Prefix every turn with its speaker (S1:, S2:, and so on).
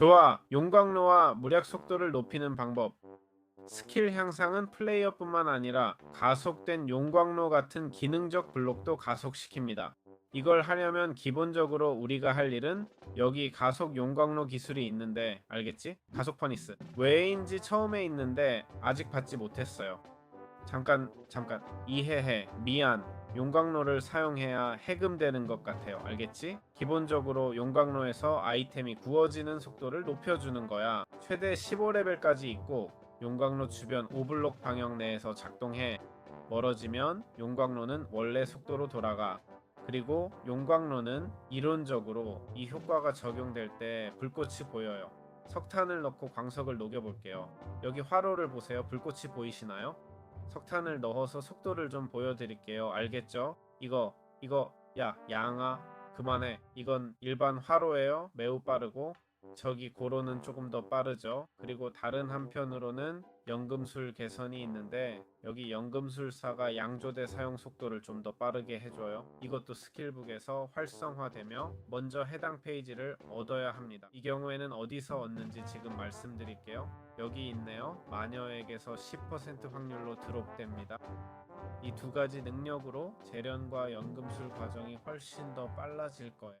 S1: 좋아. 용광로와 무략 속도를 높이는 방법. 스킬 향상은 플레이어뿐만 아니라 가속된 용광로 같은 기능적 블록도 가속시킵니다. 이걸 하려면 기본적으로 우리가 할 일은 여기 가속 용광로 기술이 있는데 알겠지? 가속 퍼니스. 왜인지 처음에 있는데 아직 받지 못했어요. 잠깐 잠깐. 이해해. 미안. 용광로를 사용해야 해금되는 것 같아요. 알겠지? 기본적으로 용광로에서 아이템이 구워지는 속도를 높여주는 거야. 최대 15레벨까지 있고 용광로 주변 5블록 방향 내에서 작동해. 멀어지면 용광로는 원래 속도로 돌아가. 그리고 용광로는 이론적으로 이 효과가 적용될 때 불꽃이 보여요. 석탄을 넣고 광석을 녹여볼게요. 여기 화로를 보세요. 불꽃이 보이시나요? 석탄을 넣어서 속도를 좀 보여드릴게요. 알겠죠? 이거 이거 야 양아 그만해. 이건 일반 화로예요. 매우 빠르고 저기 고로는 조금 더 빠르죠. 그리고 다른 한편으로는 연금술 개선이 있는데 여기 연금술사가 양조대 사용 속도를 좀 더 빠르게 해줘요. 이것도 스킬북에서 활성화되며 먼저 해당 페이지를 얻어야 합니다. 이 경우에는 어디서 얻는지 지금 말씀드릴게요. 여기 있네요. 마녀에게서 10% 확률로 드롭됩니다. 이 두 가지 능력으로 재련과 연금술 과정이 훨씬 더 빨라질 거예요.